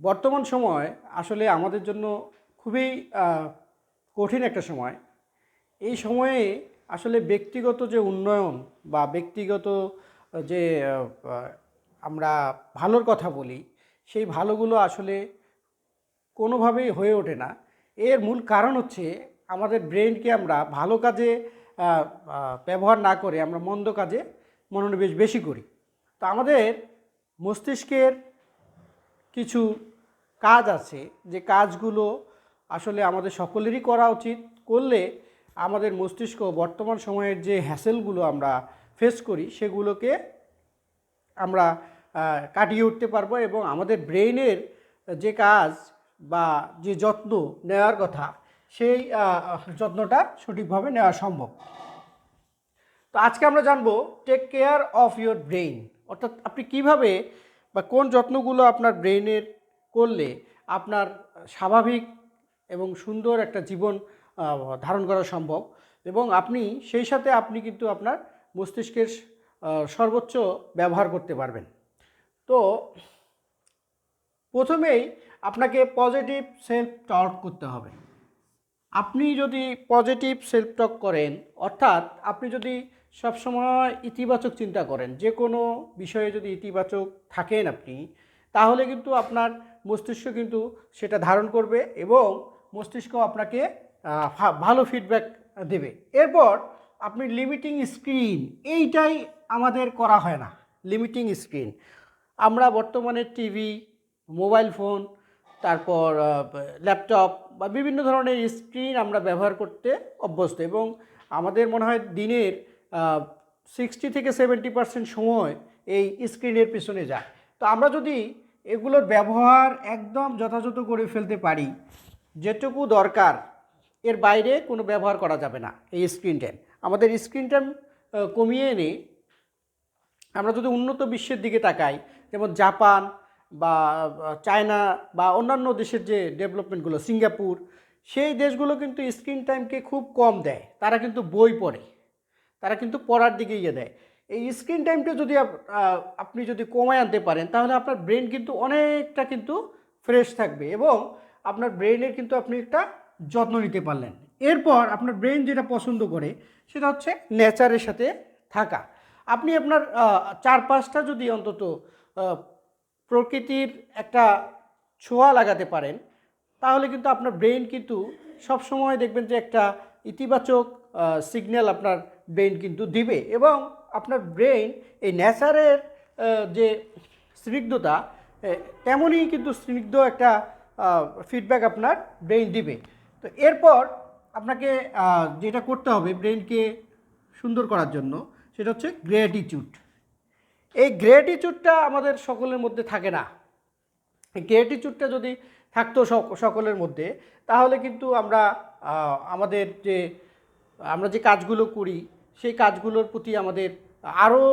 বর্তমান সময় আসলে আমাদের জন্য খুবই কঠিন একটা সময়। এই সময়ে আসলে ব্যক্তিগত যে উন্নয়ন বা ব্যক্তিগত, যে আমরা ভালোর কথা বলি, সেই ভালোগুলো আসলে কোনোভাবেই হয়ে ওঠে না। এর মূল কারণ হচ্ছে আমাদের ব্রেনকে আমরা ভালো কাজে ব্যবহার না করে আমরা মন্দ কাজে মনোনিবেশ বেশি করি। তো আমাদের মস্তিষ্কের কিছু কাজ আছে, যে কাজগুলো আসলে আমাদের সকলেরই করা উচিত। করলে আমাদের মস্তিষ্ক বর্তমান সময়ের যে হ্যাসেলগুলো আমরা ফেস করি, সেগুলোকে আমরা কাটিয়ে উঠতে পারব এবং আমাদের ব্রেইনের যে কাজ বা যে যত্ন নেওয়ার কথা, সেই যত্নটা সঠিকভাবে নেওয়া সম্ভব। তো আজকে আমরা জানব take care of your brain অর্থাৎ আপনি কীভাবে বা কোন যত্নগুলো আপনার ব্রেইনের করলে আপনার স্বাভাবিক এবং সুন্দর একটা জীবন ধারণ করা সম্ভব। এবং আপনি সেই সাথে আপনি কিন্তু আপনার মস্তিষ্কের সর্বোচ্চ ব্যবহার করতে পারবেন। তো প্রথমেই আপনাকে পজিটিভ সেলফ টক করতে হবে। আপনি যদি পজিটিভ সেলফ টক করেন, অর্থাৎ আপনি যদি সবসময় ইতিবাচক চিন্তা করেন, যে কোনো বিষয়ে যদি ইতিবাচক থাকেন আপনি, তাহলে কিন্তু আপনার মস্তিষ্ক কিন্তু সেটা ধারণ করবে এবং মস্তিষ্ক আপনাকে ভালো ফিডব্যাক দেবে। এরপর আপনি লিমিটিং স্ক্রিন এইটাই আমাদের করা হয় না। লিমিটিং স্ক্রিন আমরা বর্তমানে টিভি মোবাইল ফোন তারপর ল্যাপটপ বা বিভিন্ন ধরনের স্ক্রিন আমরা ব্যবহার করতে অভ্যস্ত এবং আমাদের মনে হয় দিনের সিক্সটি থেকে সেভেন্টি পার্সেন্ট সময় এই স্ক্রিনের পিছনে যায়। তো আমরা যদি এগুলোর ব্যবহার একদম যথাযথ করে ফেলতে পারি। যেটুকু দরকার, এর বাইরে কোনো ব্যবহার করা যাবে না এই স্ক্রিন টাইম আমাদের স্ক্রিন টাইম কমিয়ে এনে আমরা যদি উন্নত বিশ্বের দিকে তাকাই, যেমন জাপান বা চায়না বা অন্যান্য দেশের যে ডেভেলপমেন্টগুলো সিঙ্গাপুর, সেই দেশগুলো কিন্তু স্ক্রিন টাইমকে খুব কম দেয়। তারা কিন্তু বই পড়ে, তারা কিন্তু পড়ার দিকে ইয়ে দেয়। এই স্ক্রিন টাইমটা যদি আপনি যদি কমায় আনতে পারেন তাহলে আপনার ব্রেন কিন্তু অনেকটা কিন্তু ফ্রেশ থাকবে এবং আপনার ব্রেনের কিন্তু আপনি একটা যত্ন নিতে পারলেন। এরপর আপনার ব্রেন যেটা পছন্দ করে সেটা হচ্ছে নেচারের সাথে থাকা। আপনি আপনার আহ, চারপাশটা যদি অন্তত প্রকৃতির একটা ছোঁয়া লাগাতে পারেন তাহলে কিন্তু আপনার ব্রেন কিন্তু সব সময় দেখবেন যে একটা ইতিবাচক সিগন্যাল আপনার ব্রেন কিন্তু দিবে এবং আপনার ব্রেইন এই নেচারের যে স্নিগ্ধতা তেমনই কিন্তু স্নিগ্ধ একটা ফিডব্যাক আপনার ব্রেইন দিবে। তো এরপর আপনাকে যেটা করতে হবে ব্রেইনকে সুন্দর করার জন্য, সেটা হচ্ছে গ্রেটিটিউড এই গ্রেটিটিউডটা আমাদের সকলের মধ্যে থাকে না। গ্রেটিটিউডটা যদি থাকতো সকলের মধ্যে, তাহলে কিন্তু আমরা আমাদের যে, আমরা যে কাজগুলো করি সেই কাজগুলোর প্রতি আমাদের আরও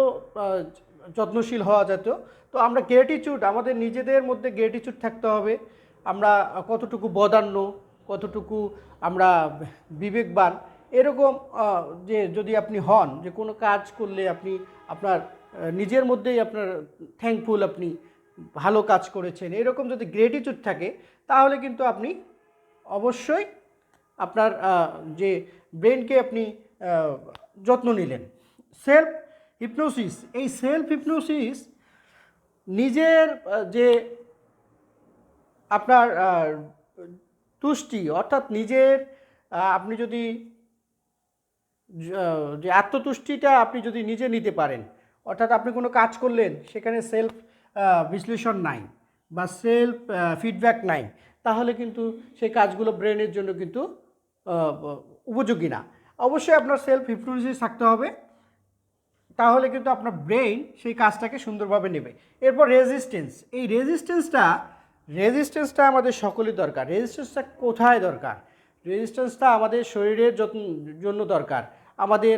যত্নশীল হওয়া যেত তো আমরা গ্রেটিটিউড আমাদের নিজেদের মধ্যে গ্রেটিটিউড থাকতে হবে। আমরা কতটুকু বদান্য, কতটুকু আমরা বিবেকবান, এরকম যে যদি আপনি হন, যে কোনো কাজ করলে আপনি আপনার নিজের মধ্যেই আপনার থ্যাঙ্কফুল আপনি ভালো কাজ করেছেন। এরকম যদি গ্রেটিটিউড থাকে, তাহলে কিন্তু আপনি অবশ্যই আপনার যে ব্রেনকে আপনি যত্ন নিলেন। সেলফ হিপনোসিস, এই সেলফ হিপনোসিস নিজের যে আপনার তুষ্টি, অর্থাৎ নিজের আপনি যদি, যে আত্মতুষ্টিটা আপনি যদি নিজে নিতে পারেন, অর্থাৎ আপনি কোনো কাজ করলেন, সেখানে সেলফ বিশ্লেষণ নাই বা সেলফ ফিডব্যাক নাই, তাহলে কিন্তু সেই কাজগুলো ব্রেনের জন্য কিন্তু উপযোগী না। অবশ্যই আপনার সেলফ হিপনোসিস থাকতে হবে। তাহলে কিন্তু আপনার ব্রেইন সেই কাজটাকে সুন্দরভাবে নেবে। এরপর রেজিস্ট্যান্স এই রেজিস্ট্যান্সটা রেজিস্ট্যান্সটা আমাদের সকলের দরকার। রেজিস্ট্যান্সটা কোথায় দরকার? রেজিস্ট্যান্সটা আমাদের শরীরের জন্য দরকার। আমাদের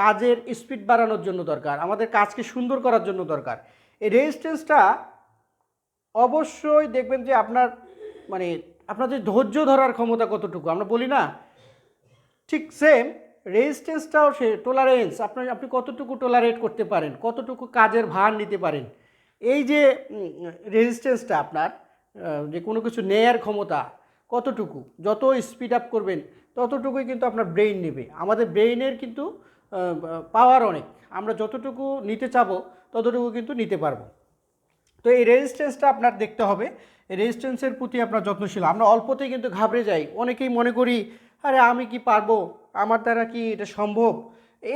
কাজের স্পিড বাড়ানোর জন্য দরকার। আমাদের কাজকে সুন্দর করার জন্য দরকার। এই রেজিস্ট্যান্সটা অবশ্যই দেখবেন যে আপনার মানে আপনাদের ধৈর্য ধরার ক্ষমতা কতটুকু? আমরা বলি না ঠিক সেম রেজিস্ট্যান্সটাও সে টলারেন্স আপনার, আপনি কতটুকু টলারেট করতে পারেন, কতটুকু কাজের ভার নিতে পারেন, এই যে রেজিস্ট্যান্সটা আপনার যে কোনো কিছু নেয়ার ক্ষমতা, কতটুকু, যত স্পিড আপ করবেন, ততটুকুই কিন্তু আপনার ব্রেইন নেবে, আমাদের ব্রেইনের কিন্তু পাওয়ার অনেক, আমরা যতটুকু নিতে চাবো, ততটুকু কিন্তু নিতে পারব, তো এই রেজিস্ট্যান্সটা আপনার দেখতে হবে রেজিস্ট্যান্সের প্রতি আপনার যত্নশীল, আমরা অল্পতেই কিন্তু ঘাবড়ে যাই, অনেকেই মনে করি আরে আমি কি পারব? আমার দ্বারা কি এটা সম্ভব?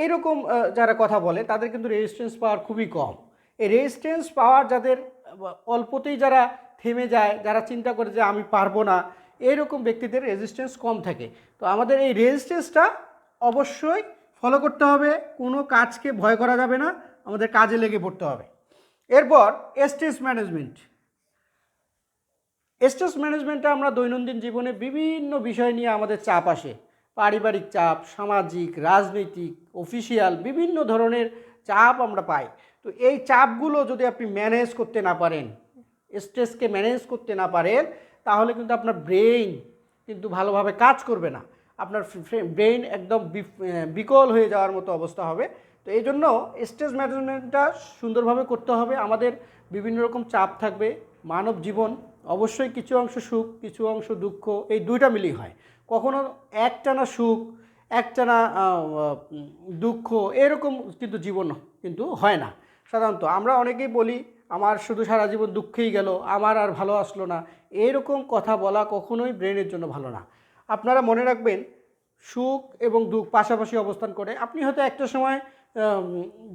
এইরকম যারা কথা বলে, তাদের কিন্তু রেজিস্ট্যান্স পাওয়ার খুবই কম। এই রেজিস্ট্যান্স পাওয়ার যাদের অল্পতেই যারা থেমে যায়, যারা চিন্তা করে যে আমি পারব না, এরকম ব্যক্তিদের রেজিস্ট্যান্স কম থাকে। তো আমাদের এই রেজিস্ট্যান্সটা অবশ্যই ফলো করতে হবে, কোনো কাজকে ভয় করা যাবে না, আমাদের কাজে লেগে পড়তে হবে। এরপর স্ট্রেস ম্যানেজমেন্ট স্ট্রেস ম্যানেজমেন্টে আমরা দৈনন্দিন জীবনে বিভিন্ন বিষয় নিয়ে আমাদের চাপ আসে। পারিবারিক চাপ, সামাজিক, রাজনৈতিক অফিসিয়াল বিভিন্ন ধরনের চাপ আমরা পাই। তো এই চাপগুলো যদি আপনি ম্যানেজ করতে না পারেন স্ট্রেসকে ম্যানেজ করতে না পারেন, তাহলে কিন্তু আপনার ব্রেইন কিন্তু ভালোভাবে কাজ করবে না। আপনার ব্রেইন একদম বিকল হয়ে যাওয়ার মতো অবস্থা হবে। তো এই জন্য স্ট্রেস ম্যানেজমেন্টটা সুন্দরভাবে করতে হবে। আমাদের বিভিন্ন রকম চাপ থাকবে। মানব জীবন অবশ্যই কিছু অংশ সুখ, কিছু অংশ দুঃখ, এই দুইটা মিলিয়ে হয়। কখনো একটানা সুখ, একটানা দুঃখ, এরকম কিন্তু জীবন কিন্তু হয় না। সাধারণত আমরা অনেকেই বলি, আমার শুধু সারা জীবন দুঃখেই গেল, আমার আর ভালো আসলো না। এরকম কথা বলা কখনোই ব্রেনের জন্য ভালো না। আপনারা মনে রাখবেন, সুখ এবং দুঃখ পাশাপাশি অবস্থান করে, আপনি হয়তো একটা সময়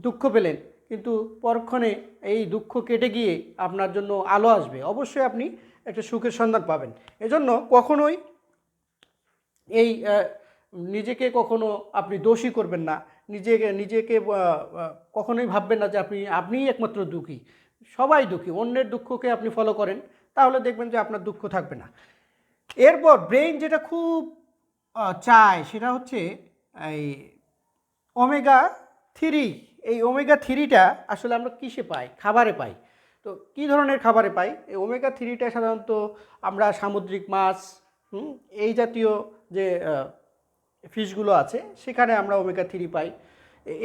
দুঃখ পেলেন কিন্তু পরক্ষণে এই দুঃখ কেটে গিয়ে আপনার জন্য আলো আসবে। অবশ্যই আপনি একটা সুখের সন্ধান পাবেন। এজন্য কখনোই এই নিজেকে কখনো আপনি দোষী করবেন না। নিজেকে নিজেকে কখনোই ভাববেন না যে আপনি, আপনিই একমাত্র দুঃখী। সবাই দুঃখী। অন্যের দুঃখকে আপনি ফলো করেন, তাহলে দেখবেন যে আপনার দুঃখ থাকবে না। এরপর ব্রেইন যেটা খুব চায় সেটা হচ্ছে এই ওমেগা থ্রি এই ওমেগা থ্রিটা আসলে আমরা কিসে পাই? খাবারে পাই। তো কী ধরনের খাবারে পাই? এই ওমেগা থ্রিটা সাধারণত আমরা সামুদ্রিক মাছ এই জাতীয় যে ফিশগুলো আছে, সেখানে আমরা ওমেগা থ্রি পাই।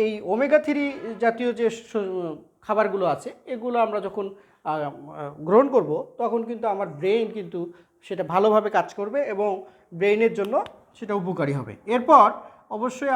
এই ওমেগা থ্রি জাতীয় যে খাবারগুলো আছে, এগুলো আমরা যখন গ্রহণ করব, তখন কিন্তু আমার ব্রেইন কিন্তু সেটা ভালোভাবে কাজ করবে এবং ব্রেইনের জন্য সেটা উপকারী হবে। এরপর অবশ্যই